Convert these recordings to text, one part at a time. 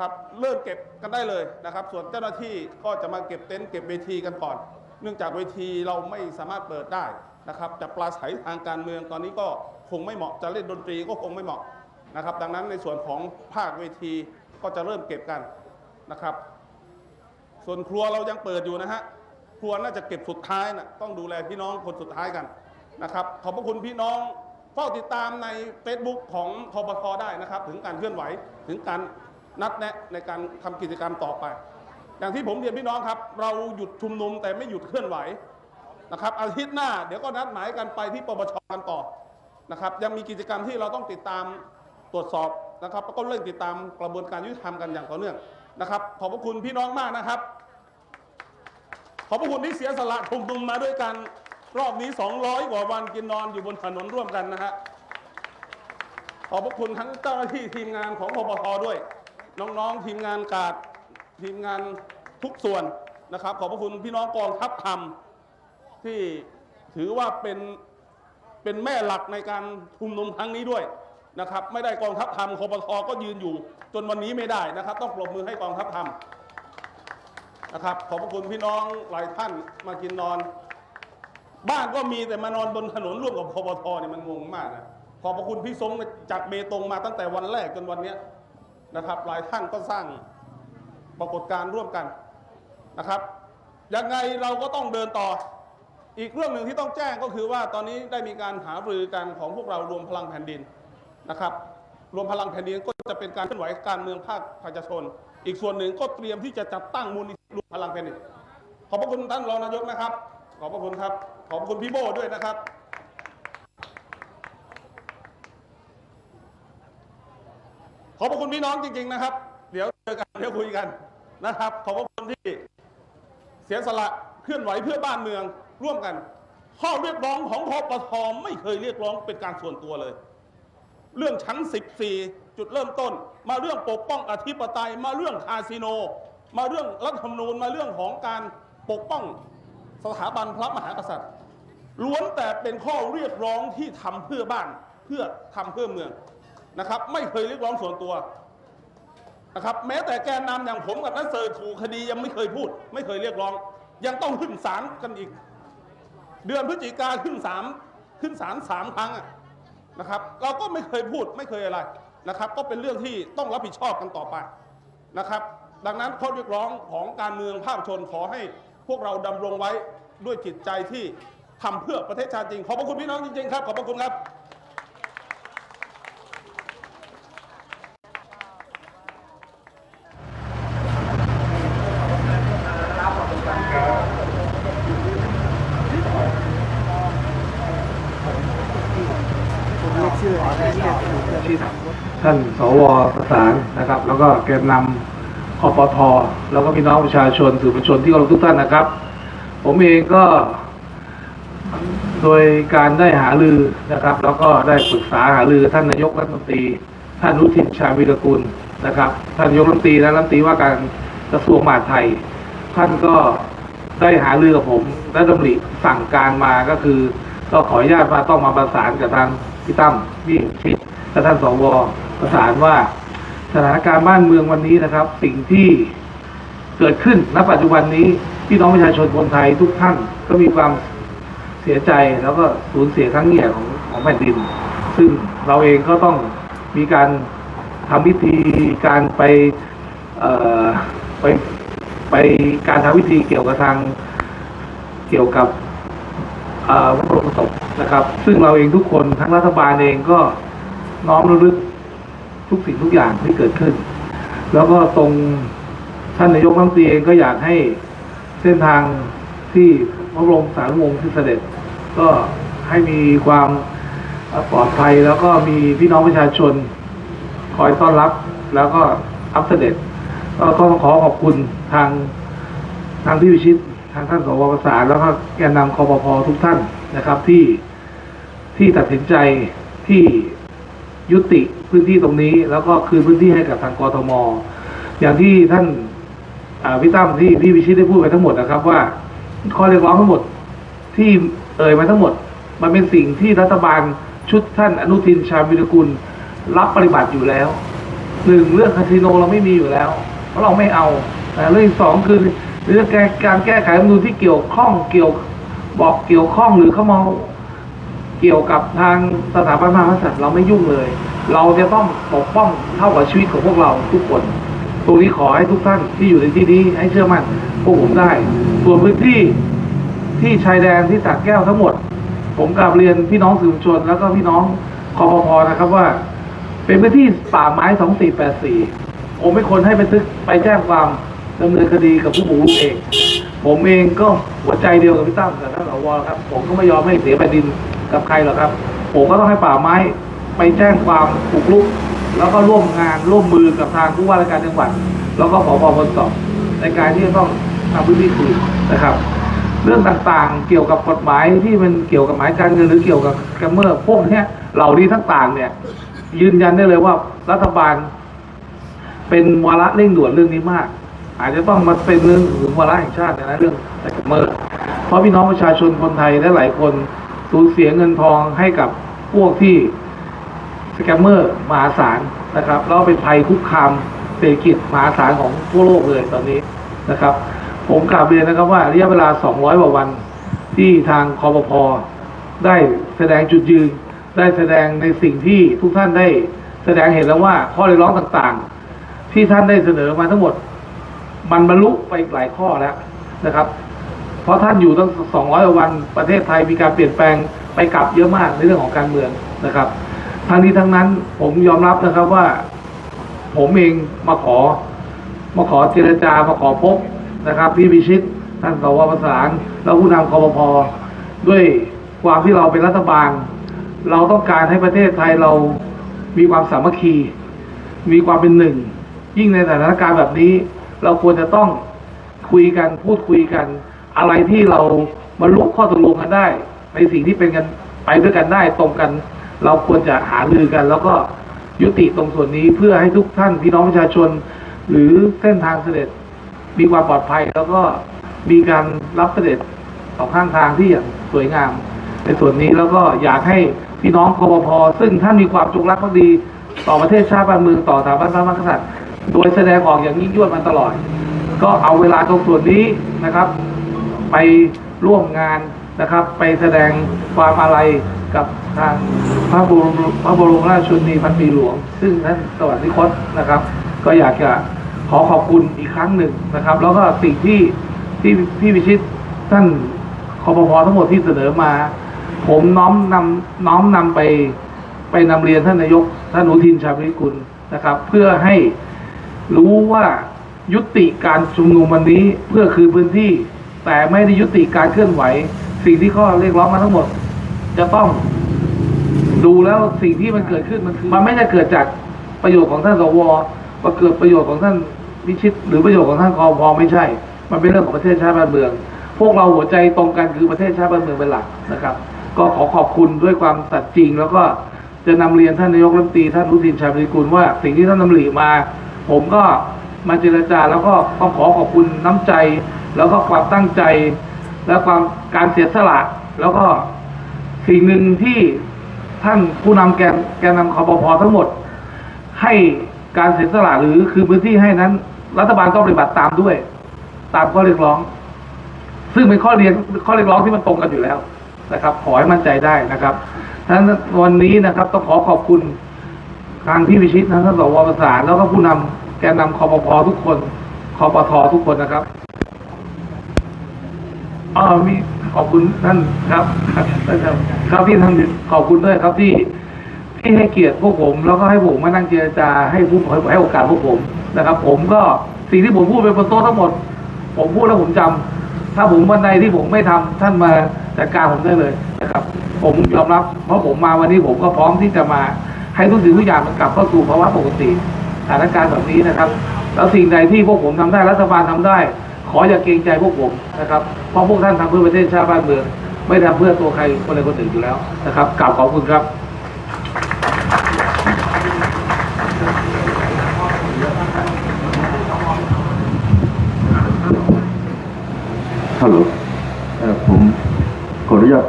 นะครับเริ่มเก็บกันได้เลยนะครับ ส่วนเจ้าหน้าที่ก็จะมาเก็บเต็นท์เก็บเวทีกันก่อน เนื่องจากเวทีเราไม่สามารถเปิดได้นะครับจะปราศัยทางการเมืองตอนนี้ก็คงไม่เหมาะจะเล่นดนตรีก็คงไม่เหมาะนะครับ ดังนั้นในส่วนของภาคเวทีก็จะเริ่มเก็บกันนะครับ ส่วนครัวเรายังเปิดอยู่นะฮะครัวน่าจะเก็บสุดท้ายนะต้องดูแลพี่น้องคนสุดท้ายกันนะครับ ขอบพระคุณพี่น้องเฝ้าติดตามใน Facebook ของทบทได้นะครับ ถึงการเคลื่อนไหวถึงการ นัดแนะในการทำกิจกรรมต่อไป อย่างที่ผมเรียนพี่น้องครับ เราหยุดชุมนุมแต่ไม่หยุดเคลื่อนไหวนะครับอาทิตย์หน้าเดี๋ยวก็นัดหมายกันไปที่ปปชกันต่อนะครับยังมีกิจกรรมที่เราต้องติดตามตรวจสอบนะครับแล้วก็เร่งติดตามกระบวนการยุติธรรมกันอย่างต่อเนื่องนะครับขอบพระคุณพี่น้องมากนะครับ ขอบพระคุณที่เสียสละชุมนุมมาด้วยกันรอบนี้ 200 กว่าวันกินนอนอยู่บนถนนร่วมกันนะฮะขอบพระคุณทั้งเจ้าหน้าที่ทีมงานของพปทด้วย น้องๆทีมงานกาดทีมงานทุกส่วนนะครับ ขอบพระคุณพี่น้องกองทัพธรรมที่ถือว่าเป็นเป็นแม่หลักในการชุมนุมครั้งนี้ด้วยนะครับ ไม่ได้กองทัพธรรมคปทก็ยืนอยู่ จนวันนี้ไม่ได้นะครับ ต้องปรบมือให้กองทัพธรรมนะครับ ขอบพระคุณพี่น้องหลายท่านมากินนอน บ้านก็มีแต่มานอนบนถนนร่วมกับพบทเนี่ยมันงงมากนะขอบพระคุณพี่ทรงจากเบตงมาตั้งแต่วันแรกจนวันเนี้ย นะครับ หลายท่านก็สร้างปรากฏการณ์ร่วมกันนะครับยังไงเราก็ต้องเดินต่อ อีกเรื่องหนึ่งที่ต้องแจ้งก็คือว่าตอนนี้ได้มีการหารือกันของพวกเรารวมพลังแผ่นดินนะครับรวมพลังแผ่นดินก็จะเป็นการเคลื่อนไหวการเมืองภาคประชาชน อีกส่วนหนึ่งก็เตรียมที่จะจัดตั้งมูลนิธิรวมพลังแผ่นดิน ขอบพระคุณท่านรองนายกนะครับ ขอบพระคุณครับ ขอบพระคุณพี่โบด้วยนะครับ ขอบพระคุณพี่น้องจริง ๆนะครับ เดี๋ยวเจอกันเดี๋ยวคุยกันนะครับ ขอบพระคุณที่เสียสละเคลื่อนไหวเพื่อบ้านเมืองร่วมกัน ข้อเรียกร้องของพปทไม่เคยเรียกร้องเป็นการส่วนตัวเลย เรื่องชั้น 14 จุดเริ่มต้น มาเรื่องปกป้องอธิปไตยมาเรื่องคาสิโน มาเรื่องรัฐธรรมนูญมาเรื่องของการปกป้องสถาบันพระมหากษัตริย์ ล้วนแต่เป็นข้อเรียกร้องที่ทำเพื่อบ้านเพื่อทำเพื่อเมือง นะครับ ไม่เคยเรียกร้องส่วนตัวนะครับ แม้แต่แกนนำอย่างผมกับนัทเซอร์ถูกคดียังไม่เคยพูด ไม่เคยเรียกร้อง ยังต้องขึ้นศาลกันอีก เดือนพฤศจิกาขึ้นศาลขึ้นศาลสามครั้งนะครับ เราก็ไม่เคยพูดไม่เคยอะไรนะครับ ก็เป็นเรื่องที่ต้องรับผิดชอบกันต่อไปนะครับ ดังนั้นข้อเรียกร้องของการเมืองภาพชนขอให้พวกเราดำรงไว้ด้วยจิตใจที่ทำเพื่อประเทศชาติจริง ขอบพระคุณพี่น้องจริงๆครับ ขอบพระคุณครับ ท่านสวประสานนะครับ แล้วก็แกนนำอปทแล้วก็พี่น้องประชาชนสื่อมวลชนที่เคารพทุกท่านนะครับ ผมเองก็โดยการได้หารือนะครับ แล้วก็ได้ปรึกษาหารือท่านนายกรัฐมนตรี ท่านอนุทินชาวิรกุลนะครับ ท่านนายกรัฐมนตรีและรัฐมนตรีว่าการกระทรวงมหาดไทย ท่านก็ได้หารือกับผมและดำริสั่งการมาก็คือ ก็ขออนุญาตมาต้องมาประสานกับทางพี่ตั้มพี่ชิด และท่านสวประสานว่าสถานการณ์บ้านเมืองวันนี้นะครับ สิ่งที่เกิดขึ้นณปัจจุบันนี้พี่น้องประชาชนคนไทยทุกท่านก็มีความเสียใจแล้วก็สูญเสียครั้งใหญ่ของของแผ่นดิน ซึ่งเราเองก็ต้องมีการทำพิธีการไปไปไปการทำพิธีเกี่ยวกับทางเกี่ยวกับพระบรมศพนะครับ ซึ่งเราเองทุกคนทั้งรัฐบาลเองก็ น้อมระลึกทุกสิ่งทุกอย่างที่เกิดขึ้น แล้วก็ตรงท่านนายกรัฐมนตรีเองก็อยากให้เส้นทางที่พระบรมสารีวงศ์ที่เสด็จ ก็ให้มีความปลอดภัยแล้วก็มีพี่น้องประชาชน คอยต้อนรับแล้วก็รับเสด็จก็ก็ต้องขอขอบคุณทางทางที่วิชิตทางท่านสวประสานแล้วก็แกนนำคอปพทุกท่านนะครับที่ที่ตัดสินใจที่ ยุติพื้นที่ตรงนี้ แล้วก็คืนพื้นที่ให้กับทางกรทม อย่างที่ท่านพี่ตั้มที่พี่วิชิตได้พูดไปทั้งหมดนะครับว่าข้อเรียกร้องทั้งหมดที่เอ่ยมาทั้งหมด มันเป็นสิ่งที่รัฐบาลชุดท่านอนุทินชาญวิรกุลรับปฏิบัติอยู่แล้วหนึ่งเรื่องคาสิโนเราไม่มีอยู่แล้ว เพราะเราไม่เอาแต่เรื่องสองคือเรื่องการแก้ไขรัฐมนูญที่เกี่ยวข้องเกี่ยวบอกเกี่ยวข้องหรือเขามา เกี่ยวกับทางสถาบันพระมหากษัตริย์เราไม่ยุ่งเลย เราจะต้องปกป้องเท่ากับชีวิตของพวกเราทุกคน ตรงนี้ขอให้ทุกท่านที่อยู่ในที่นี้ให้เชื่อมั่นพวกผมได้ ส่วนพื้นที่ที่ชายแดนที่สักแก้วทั้งหมด ผมกราบเรียนพี่น้องสื่อมวลชน แล้วก็พี่น้องคอปพนะครับว่า เป็นพื้นที่ป่าไม้2484ผมไม่คนให้ไปทึกไปแจ้งความดำเนินคดีกับผู้บุกรุกเอง ผมเองก็หัวใจเดียวกับพี่ตั้มกับท่านสวครับ ผมก็ไม่ยอมให้เสียแผ่นดิน กับใครหรอกครับ ผมก็ต้องให้ป่าไม้ไปแจ้งความบุกรุก แล้วก็ร่วมงานร่วมมือกับทางผู้ว่าราชการจังหวัด แล้วก็ผบพลสอบในการที่จะต้องทำพื้นที่คืนนะครับ เรื่องต่างๆ เกี่ยวกับกฎหมายที่มันเกี่ยวกับหมายการเงินหรือเกี่ยวกับแกมเมอร์พวกนี้เหล่านี้ทั้งต่างเนี่ย ยืนยันได้เลยว่ารัฐบาล เป็นวาระเร่งด่วนเรื่องนี้มาก อาจจะต้องมาเป็นเรื่องถึงวาระแห่งชาตินะเรื่องแกมเมอร์เพราะพี่น้องประชาชนคนไทยและหลายคน สูญเสียเงินทองให้กับพวกที่สแกมเมอร์มหาศาลนะครับแล้วเป็นภัยคุกคามเศรษฐกิจมหาศาลของทั่วโลกเลยตอนนี้นะครับ ผมกราบเรียนนะครับว่าระยะเวลา 200กว่าวันที่ทางคอปพได้แสดงจุดยืน ได้แสดงในสิ่งที่ทุกท่านได้แสดงเห็นแล้วว่าข้อเรียกร้องต่างๆ ที่ท่านได้เสนอมาทั้งหมด มันบรรลุไปหลายข้อแล้วนะครับ เพราะท่านอยู่ตั้ง200กว่าวันประเทศไทยมีการเปลี่ยนแปลงไปกลับเยอะมากในเรื่องของการเมืองนะครับทั้งนี้ทั้งนั้นผมยอมรับนะครับว่า ผมเองมาขอ มาขอเจรจามาขอพบนะครับ พี่พิชิตท่านสวประสานแล้วผู้นำคอปพด้วยความที่เราเป็นรัฐบาล เราต้องการให้ประเทศไทยเรามีความสามัคคี มีความเป็นหนึ่ง ยิ่งในสถานการณ์แบบนี้ เราควรจะต้องคุยกันพูดคุยกัน อะไรที่เราบรรลุข้อตกลงกันได้ ในสิ่งที่เป็นกันไปด้วยกันได้ตรงกัน เราควรจะหารือกัน แล้วก็ยุติตรงส่วนนี้เพื่อให้ทุกท่านพี่น้องประชาชน หรือเส้นทางเสด็จมีความปลอดภัย แล้วก็มีการรับเสด็จสองข้างทางที่อย่างสวยงาม ในส่วนนี้แล้วก็อยากให้พี่น้องคอปพซึ่งท่านมีความจงรักภักดี ต่อประเทศชาติบ้านเมืองต่อสถาบันพระมหากษัตริย์โดยแสดงออกอย่างยิ่งยวดมาตลอด ก็เอาเวลาตรงส่วนนี้นะครับ ไปร่วมงานนะครับ ไปแสดงความอาลัยกับทางพระบรมพระบรมราชชนนีพันปีหลวง ซึ่งท่านสวรรคตนะครับ ก็อยากจะขอขอบคุณอีกครั้งหนึ่งนะครับ แล้วก็สิ่งที่ที่พี่พิชิตท่านคอปพทั้งหมดที่เสนอมา ผมน้อมนำน้อมนำไปไปนำเรียนท่านนายกท่านอุทินชาญวิริกุลนะครับ เพื่อให้รู้ว่ายุติการชุมนุมวันนี้เพื่อคือพื้นที่ แต่ไม่ได้ยุติการเคลื่อนไหว สิ่งที่ข้อเรียกร้องมาทั้งหมด จะต้องดูแล้วสิ่งที่มันเกิดขึ้นมันคือมันไม่ได้เกิดจากประโยชน์ของท่านสวมาเกิดประโยชน์ของท่านวิชิต หรือประโยชน์ของท่านคอพอไม่ใช่ มันเป็นเรื่องของประเทศชาติบ้านเมือง พวกเราหัวใจตรงกันคือประเทศชาติบ้านเมืองเป็นหลักนะครับ ก็ขอขอบคุณด้วยความสัตย์จริง แล้วก็จะนำเรียนท่านนายกรัฐมนตรีท่านอนุทินชาญวิริกุลว่าสิ่งที่ท่านดำริมา ผมก็มาเจรจาแล้วก็ต้องขอขอบคุณน้ำใจ แล้วก็ความตั้งใจ และความการเสียสละ แล้วก็สิ่งหนึ่งที่ท่านผู้นำแกนแกนนำคอปพทั้งหมด ให้การเสียสละหรือคือพื้นที่ให้นั้น รัฐบาลต้องปฏิบัติตามด้วย ตามข้อเรียกร้อง ซึ่งเป็นข้อเรียกข้อเรียกร้องที่มันตรงกันอยู่แล้วนะครับ ขอให้มั่นใจได้นะครับท่านวันนี้นะครับ ต้องขอขอบคุณทางพี่วิชิตนะท่านสวประสานแล้วก็ผู้นำแกนนำคอปพทุกคนคอปททุกคนนะครับ อ๋อมีขอบคุณท่านครับครับท่านครับครับที่ทำขอบคุณด้วยครับที่ที่ให้เกียรติพวกผม แล้วก็ให้ผมมานั่งเจรจาให้ผู้ให้โอกาสพวกผมนะครับ ผมก็สิ่งที่ผมพูดไปบนโต๊ะทั้งหมด ผมพูดแล้วผมจำถ้าผมวันใดที่ผมไม่ทำท่านมาจัดการผมได้เลยนะครับ ผมยอมรับเพราะผมมาวันนี้ผมก็พร้อมที่จะมาให้ทุกสิ่งทุกอย่างมันกลับเข้าสู่ภาวะปกติสถานการณ์แบบนี้นะครับ แล้วสิ่งใดที่พวกผมทำได้รัฐบาลทำได้ ขออย่าเกรงใจพวกผมนะครับเพราะพวกท่านทำเพื่อประเทศชาติบ้านเมือง ไม่ทำเพื่อตัวใครคนใดคนหนึ่งอยู่แล้วนะครับกล่าวขอบคุณครับฮัลโหลผมขออนุญาต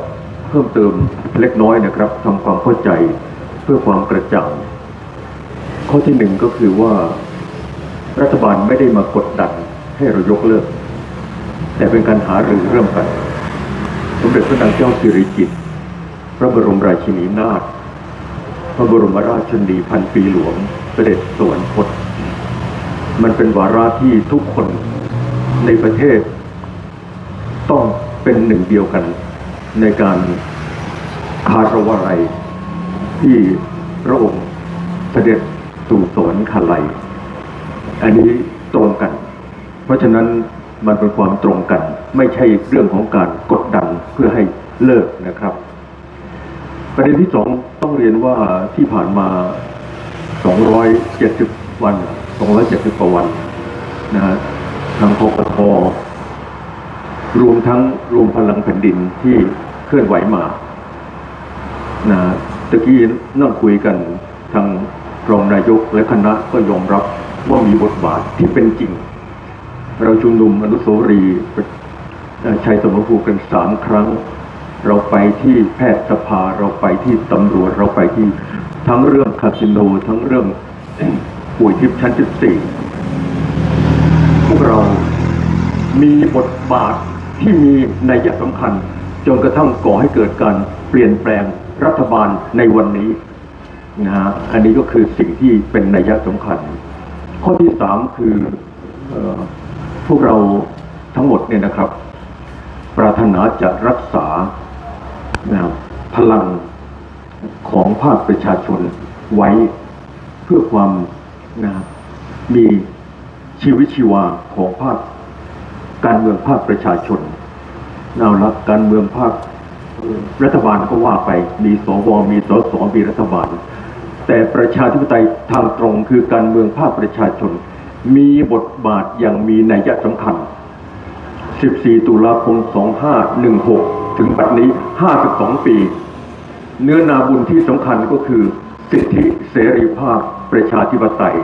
เพิ่มเติมเล็กน้อยนะครับทำความเข้าใจเพื่อความกระจ่างข้อที่หนึ่งก็คือว่า รัฐบาลไม่ได้มากดดัน ให้เรายกเลิก แต่เป็นการหารือเริ่มกัน สมเด็จพระนางเจ้าสิริกิติ์พระบรมราชินีนาถพระบรมราชชนนีพันปีหลวงเสด็จสวรรคต มันเป็นวาระที่ทุกคนในประเทศ ต้องเป็นหนึ่งเดียวกัน ในการคารวะไรที่พระองค์เสด็จสู่สวรรคาลัย อันนี้ตรงกัน ราะฉะนั้นมันเป็นความตรงกัน ไม่ใช่เรื่องของการกดดันเพื่อให้เลิกนะครับ ประเด็นที่สองต้องเรียนว่าที่ผ่านมา 270 วัน 270กว่าวันนะฮะทางคปทรวมทั้งรวมพลังแผ่นดินที่เคลื่อนไหวมานะตะกี้นั่งคุยกันทางรองนายกและคณะก็ยอมรับว่ามีบทบาทที่เป็นจริง เราชุมนุมอนุโสรี ชัยสมรภูกันสามครั้ง เราไปที่แพทยสภาเราไปที่ตำรวจเราไปที่ทั้งเรื่องคาสิโนทั้งเรื่องป่วยทิพย์ชั้นที่สี่พวกเรามีบทบาทที่มีนัยสำคัญ จนกระทั่งก่อให้เกิดการเปลี่ยนแปลงรัฐบาลในวันนี้นะฮะอันนี้ก็คือสิ่งที่เป็นนัยสำคัญ ข้อที่สามคืออ วกเราทั้งหมดเนี่ยนะครับ ปรารถนาจะรักษานะพลังของภาคประชาชนไว้เพื่อความนะมีชีวิตชีวาของภาคการเมืองภาคประชาชนเอาละการเมืองภาครัฐบาลก็ว่าไป มีสวมีสสมีรัฐบาล แต่ประชาธิปไตยทางตรงคือการเมืองภาคประชาชน มีบทบาทอย่างมีนัยสำคัญ 14 ตุลาคม 2516 ถึงปัจจุบันนี้52 ปี เนื้อนาบุญที่สำคัญก็คือ สิทธิเสรีภาพประชาธิปไตย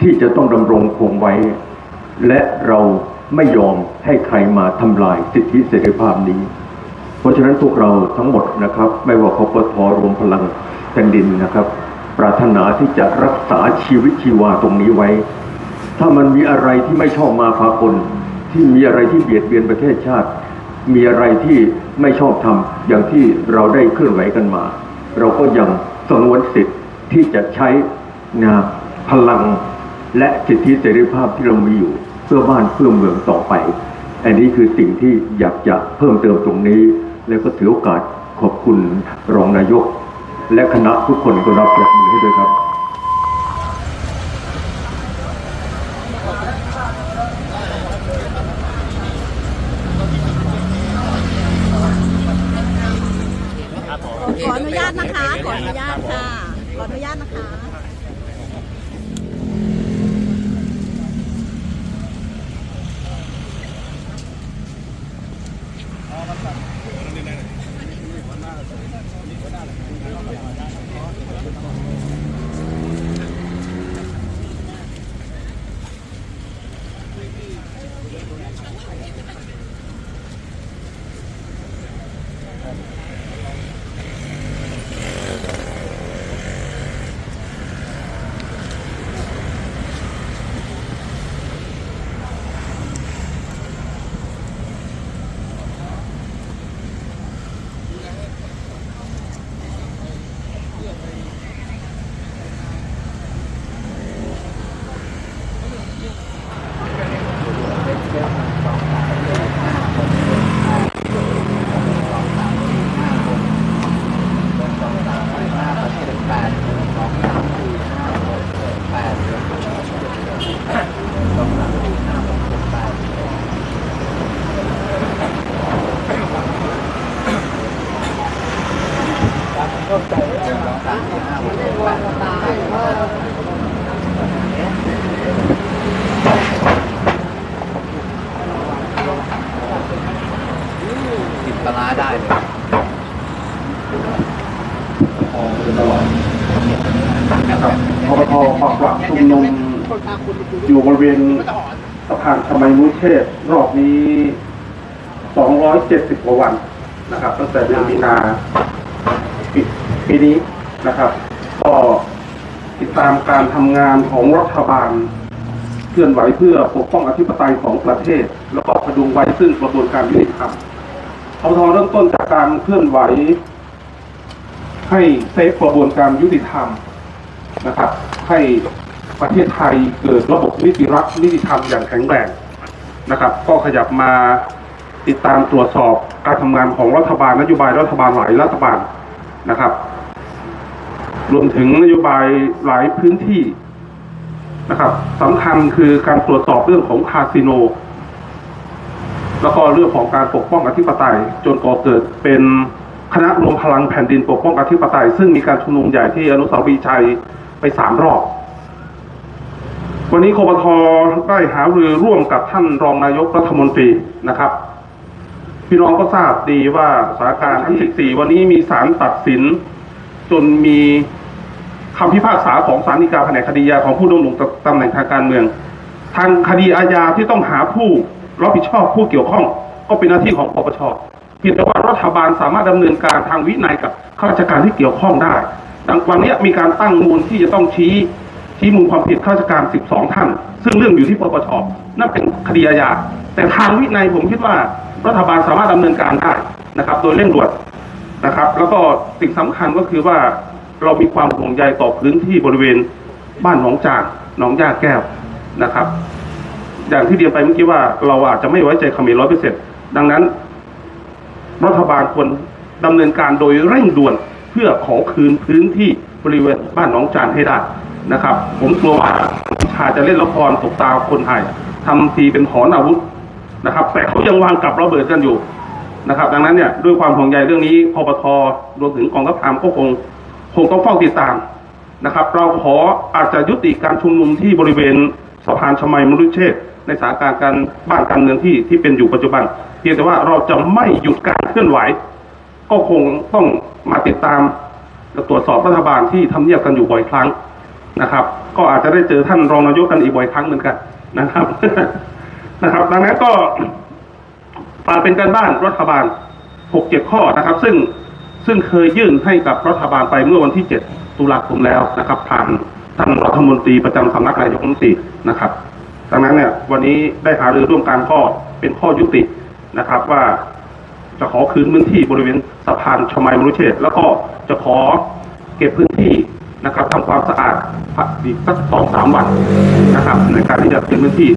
ที่จะต้องดำรงคงไว้ และเราไม่ยอมให้ใครมาทำลายสิทธิเสรีภาพนี้ เพราะฉะนั้นพวกเราทั้งหมดนะครับ ไม่ว่าคอปทรวมพลังแผ่นดินนะครับ ปรารถนาที่จะรักษาชีวิตชีวาตรงนี้ไว้ ถ้ามันมีอะไรที่ไม่ชอบมาพากลที่มีอะไรที่เบียดเบียนประเทศชาติ มีอะไรที่ไม่ชอบทำอย่างที่เราได้เคลื่อนไหวกันมา เราก็ยังสงวนสิทธิ์ที่จะใช้นะพลังและสิทธิเสรีภาพที่เรามีอยู่ เพื่อบ้านเพื่อเมืองต่อไป อันนี้คือสิ่งที่อยากจะเพิ่มเติมตรงนี้ แล้วก็ถือโอกาสขอบคุณรองนายก และคณะทุกคนก็รับปรบมือให้ด้วยครับ ขออนุญาตนะคะ ขออนุญาตค่ะ ขออนุญาตนะคะ ปลาร้าได้เลยครับพปทปักหลักชุมนุมอยู่บริเวณสะพานชมัยมุเทศรอบนี้ 270 กว่าวันนะครับ ตั้งแต่เดือนมีนาปีปีนี้นะครับ ก็ติดตามการทำงานของรัฐบาลเคลื่อนไหวเพื่อปกป้องอธิปไตยของประเทศ แล้วก็พดุงไว้ซึ่งกระบวนการยุติธรรม เอาทอเริ่มต้นจากการเคลื่อนไหว ให้เซฟกระบวนการยุติธรรมนะครับ ให้ประเทศไทยเกิดระบบนิติรัฐนิติธรรมอย่างแข็งแรงนะครับ ก็ขยับมาติดตามตรวจสอบการทำงานของรัฐบาลนโยบายรัฐบาลหลายรัฐบาลนะครับ รวมถึงนโยบายหลายพื้นที่นะครับสำคัญคือการตรวจสอบเรื่องของคาสิโน แล้วก็เรื่องของการปกป้องอธิปไตย จนก่อเกิดเป็นคณะรวมพลังแผ่นดินปกป้องอธิปไตย ซึ่งมีการชุมนุมใหญ่ที่อนุสาวรีย์ชัยไปสามรอบ วันนี้คปทได้หารือร่วมกับท่านรองนายกรัฐมนตรีนะครับ พี่น้องก็ทราบดีว่าสถานการณ์ที่14 วันนี้มีศาลตัดสิน จนมีคำพิพากษาของศาลฎีกาแผนกคดียาของผู้ดำรงตำแหน่งทางการเมือง ทางคดีอาญาที่ต้องหาผู้ รับผิดชอบผู้เกี่ยวข้องก็เป็นหน้าที่ของปปชเพียงแต่ว่ารัฐบาลสามารถดำเนินการทางวินัยกับข้าราชการที่เกี่ยวข้องได้ ดังวันนี้มีการตั้งมูลที่จะต้องชี้ชี้มูลความผิดข้าราชการ 12 ท่าน ซึ่งเรื่องอยู่ที่ปปชนั่นเป็นคดีอาญาแต่ทางวินัยผมคิดว่ารัฐบาลสามารถดำเนินการได้นะครับ โดยเร่งด่วนนะครับ แล้วก็สิ่งสำคัญก็คือว่าเรามีความห่วงใยต่อพื้นที่บริเวณบ้านหนองจานหนองย่าแก้วนะครับ อย่างที่เรียนไปเมื่อกี้ว่าเราอาจจะไม่ไว้ใจเขมรร้อยเปอร์เซ็นต์ดังนั้น รัฐบาลควรดำเนินการโดยเร่งด่วนเพื่อขอคืนพื้นที่บริเวณบ้านหนองจานให้ได้นะครับ ผมกลัวว่าชาจะเล่นละครตกตาคนไทยทำทีเป็นถอนอาวุธนะครับ แต่เขายังวางกับระเบิดกันอยู่นะครับ ดังนั้นเนี่ยด้วยความห่วงใยเรื่องนี้พปทรวมถึงกองทัพพามก็คงคงต้องเฝ้าติดตามนะครับ เราขออาจจะยุติการชุมนุมที่บริเวณสะพานชมัยมรุเชษฐ์ ในสถานการณ์การบ้านการเมืองที่ที่เป็นอยู่ปัจจุบัน เพียงแต่ว่าเราจะไม่หยุดการเคลื่อนไหว ก็คงต้องมาติดตามและตรวจสอบรัฐบาลที่ทำเนียบกันอยู่บ่อยครั้งนะครับ ก็อาจจะได้เจอท่านรองนายกกันอีกบ่อยครั้งเหมือนกันนะครับนะครับ ดังนั้นก็ฝากเป็นการบ้านรัฐบาลหกเจ็ดข้อนะครับ ซึ่งซึ่งเคยยื่นให้กับรัฐบาลไปเมื่อวันที่ 7 ตุลาคมแล้วนะครับผ่านท่านรัฐมนตรีประจำสำนักนายกรัฐมนตรีนะครับ ดังนั้นเนี่ยวันนี้ได้หารือร่วมกันก็เป็นข้อยุตินะครับว่าจะขอคืนพื้นที่บริเวณสะพานชมัยมรุเชษแล้วก็จะขอเก็บพื้นที่นะครับทำความสะอาดอีกสักสองสามวันนะครับในการที่จะคืนพื้นที่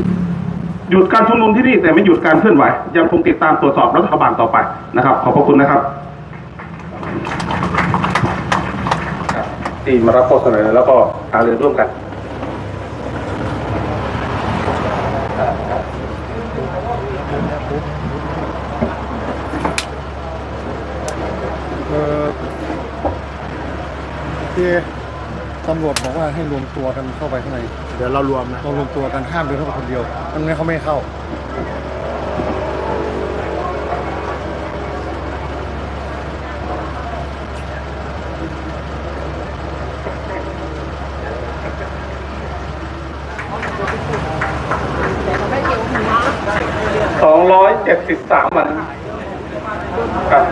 หยุดการชุมนุมที่นี่แต่ไม่หยุดการเคลื่อนไหวยังคงติดตามตรวจสอบรัฐบาลต่อไปนะครับ ขอบพระคุณนะครับที่มารับข้อเสนอแล้วก็หารือร่วมกัน ที่ตำรวจบอกว่าให้รวมตัวกันเข้าไปข้างในเดี๋ยวเรารวมนะเรารวมตัวกันห้ามเดินเข้าไปคนเดียวมันงั้นเขาไม่ให้เข้า273วันครับ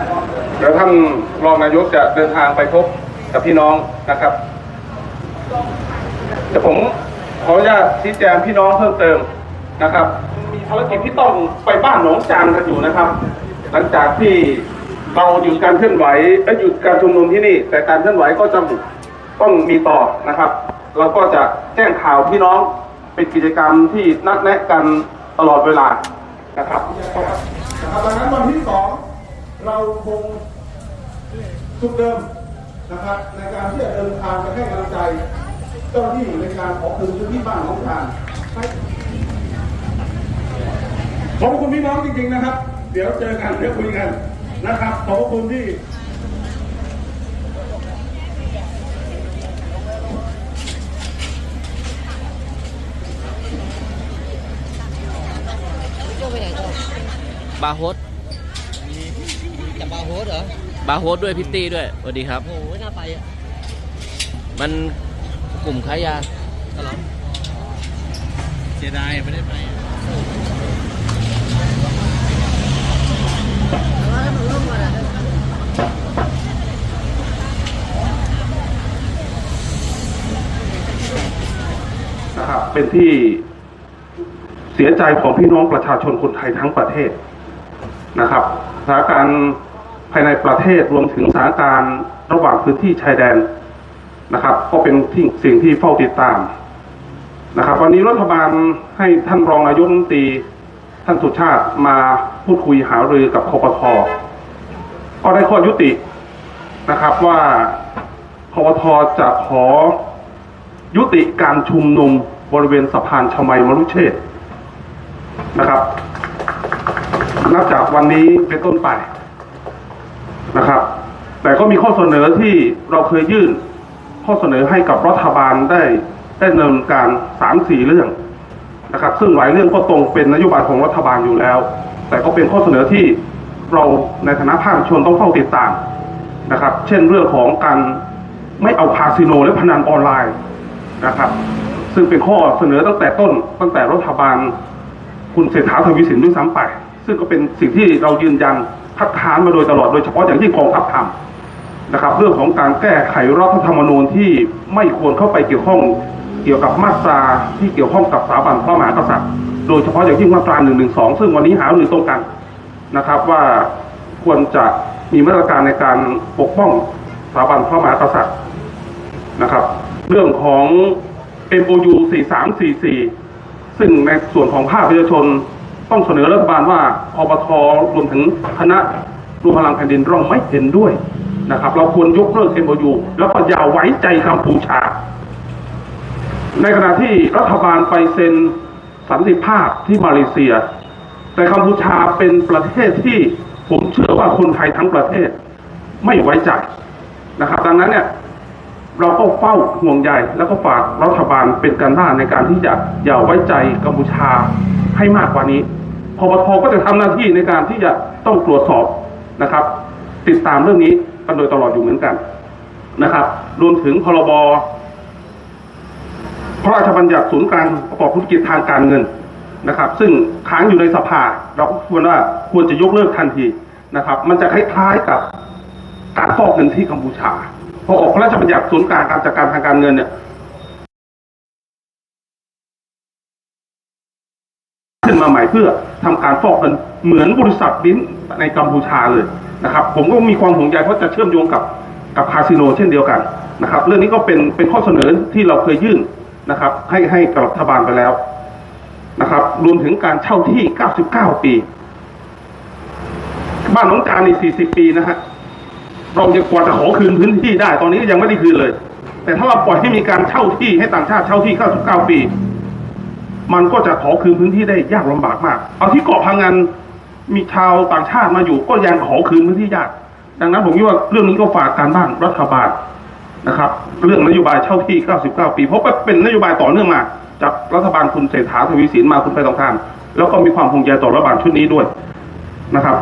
เดี๋ยวท่านรองนายกจะเดินทางไปพบกับพี่น้อง นะครับเดี๋ยวผมขออนุญาตชี้แจงพี่น้องเพิ่มเติมนะครับ มีภารกิจที่ต้องไปบ้านหนองจานกันอยู่นะครับ หลังจากที่เราหยุดการเคลื่อนไหวเอ้หยุดการชุมนุมที่นี่ แต่การเคลื่อนไหวก็จะต้องมีต่อนะครับ เราก็จะแจ้งข่าวพี่น้องเป็นกิจกรรมที่นัดแนะกันตลอดเวลานะครับดังนั้นวันที่สองเราคงชุดเดิม นะครับในการที่จะเดินทางไปให้กำลังใจ เจ้าหน้าที่ในการขอคืนพื้นที่บ้านของทานให้ขอบคุณพี่น้องจริงๆนะครับ เดี๋ยวเจอกันเดี๋ยวคุยกันนะครับขอบคุณที่บาโฮสจะบาโฮสเหรอ บาร์โฮสด้วยพิตตี้ด้วยสวัสดีครับ โอ้โหน่าไปอะมันกลุ่มค้ายาตลอดเสียดายไม่ได้ไปอะนะครับเป็นที่เสียใจของพี่น้องประชาชนคนไทยทั้งประเทศนะครับสถานการณ์ ภายในประเทศรวมถึงสถานการณ์ระหว่างพื้นที่ชายแดนนะครับ ก็เป็นที่สิ่งที่เฝ้าติดตามนะครับ วันนี้รัฐบาลให้ท่านรองนายกรัฐมนตรีท่านสุชาติมาพูดคุยหารือกับคอปทก็ได้ข้อยุตินะครับว่าคอปทจะขอยุติการชุมนุมบริเวณสะพานชมัยมรุเชษฐ์นะครับ นับจากวันนี้เป็นต้นไป นะครับ แต่ก็มีข้อเสนอที่เราเคยยื่นข้อเสนอให้กับรัฐบาลได้ได้ดำเนินการสามสี่เรื่องนะครับ ซึ่งหลายเรื่องก็ตรงเป็นนโยบายของรัฐบาลอยู่แล้ว แต่ก็เป็นข้อเสนอที่เราในฐานะภาคประชาชนต้องเฝ้าติดตามนะครับ เช่นเรื่องของการไม่เอาคาสิโนและพนันออนไลน์นะครับ ซึ่งเป็นข้อเสนอตั้งแต่ต้น ตั้งแต่รัฐบาลคุณเศรษฐาทวีสินด้วยซ้ำไป ซึ่งก็เป็นสิ่งที่เรายืนยัน คัดค้านมาโดยตลอดโดยเฉพาะอย่างยิ่งกองทัพทำนะครับ เรื่องของการแก้ไขรัฐธรรมนูญที่ไม่ควรเข้าไปเกี่ยวข้องเกี่ยวกับมาตราที่เกี่ยวข้องกับสถาบันพระมหากษัตริย์ โดยเฉพาะอย่างยิ่งมาตรา1นึซึ่งวันนี้หารือตรงกันนะครับว่าควรจะมีมาตรการในการปกป้องสถาบันพระมหากษัตริย์นะครับ เรื่องของ MOU 4344 ซึ่งในส่วนของภาคประชาชนต้องเสนอรัฐบาลว่า อปทรวมถึงคณะรวมพลังแผ่นดินเราไม่เห็นด้วยนะครับ เราควรยกเลิก MOU แล้วก็อย่าไว้ใจกัมพูชา ในขณะที่รัฐบาลไปเซ็นสันติภาพที่มาเลเซีย แต่กัมพูชาเป็นประเทศที่ผมเชื่อว่าคนไทยทั้งประเทศไม่ไว้ใจนะครับ ดังนั้นเนี่ยเราก็เฝ้าห่วงใยแล้วก็ฝากรัฐบาลเป็นการบ้านในการที่จะอย่าไว้ใจกัมพูชาให้มากกว่านี้ พปทก็จะทำหน้าที่ในการที่จะต้องตรวจสอบนะครับ ติดตามเรื่องนี้กันโดยตลอดอยู่เหมือนกันนะครับ รวมถึงพรบพระราชบัญญัติศูนย์กลางประกอบธุรกิจทางการเงินนะครับ ซึ่งค้างอยู่ในสภาเราก็ควรว่าควรจะยกเลิกทันทีนะครับ มันจะคล้ายๆกับการฟอกเงินที่กัมพูชาพอออกพระราชบัญญัติศูนย์กลางการจัดการทางการเงินเนี่ย ขึ้นมาใหม่เพื่อทำการฟอกเงินเหมือนบริษัทลิ้นในกัมพูชาเลยนะครับผมก็มีความห่วงใยเพราะจะเชื่อมโยงกับกับคาสิโนเช่นเดียวกันนะครับเรื่องนี้ก็เป็นเป็นข้อเสนอที่เราเคยยื่นนะครับ ให้ให้กับรัฐบาลไปแล้วนะครับ รวมถึงการเช่าที่ 99 ปี บ้านน้องจานนี่40 ปีนะฮะเราจะกว่าจะขอคืนพื้นที่ได้ ตอนนี้ก็ยังไม่ได้คืนเลย แต่ถ้าเราปล่อยให้มีการเช่าที่ให้ต่างชาติเช่าที่ 99 ปี มันก็จะขอคืนพื้นที่ได้ยากลำบากมาก เอาที่เกาะพังงานมีชาวต่างชาติมาอยู่ก็ยังขอคืนพื้นที่ยาก ดังนั้นผมคิดว่าเรื่องนี้ก็ฝากการบ้านรัฐบาลนะครับ เรื่องนโยบายเช่าที่ 99 ปี เพราะว่าเป็นนโยบายต่อเนื่องมา จากรัฐบาลคุณเศรษฐาทวีสินมาคุณไปตองทานแล้วก็มีความห่วงใจต่อรัฐบาลชุดนี้ด้วยนะครับ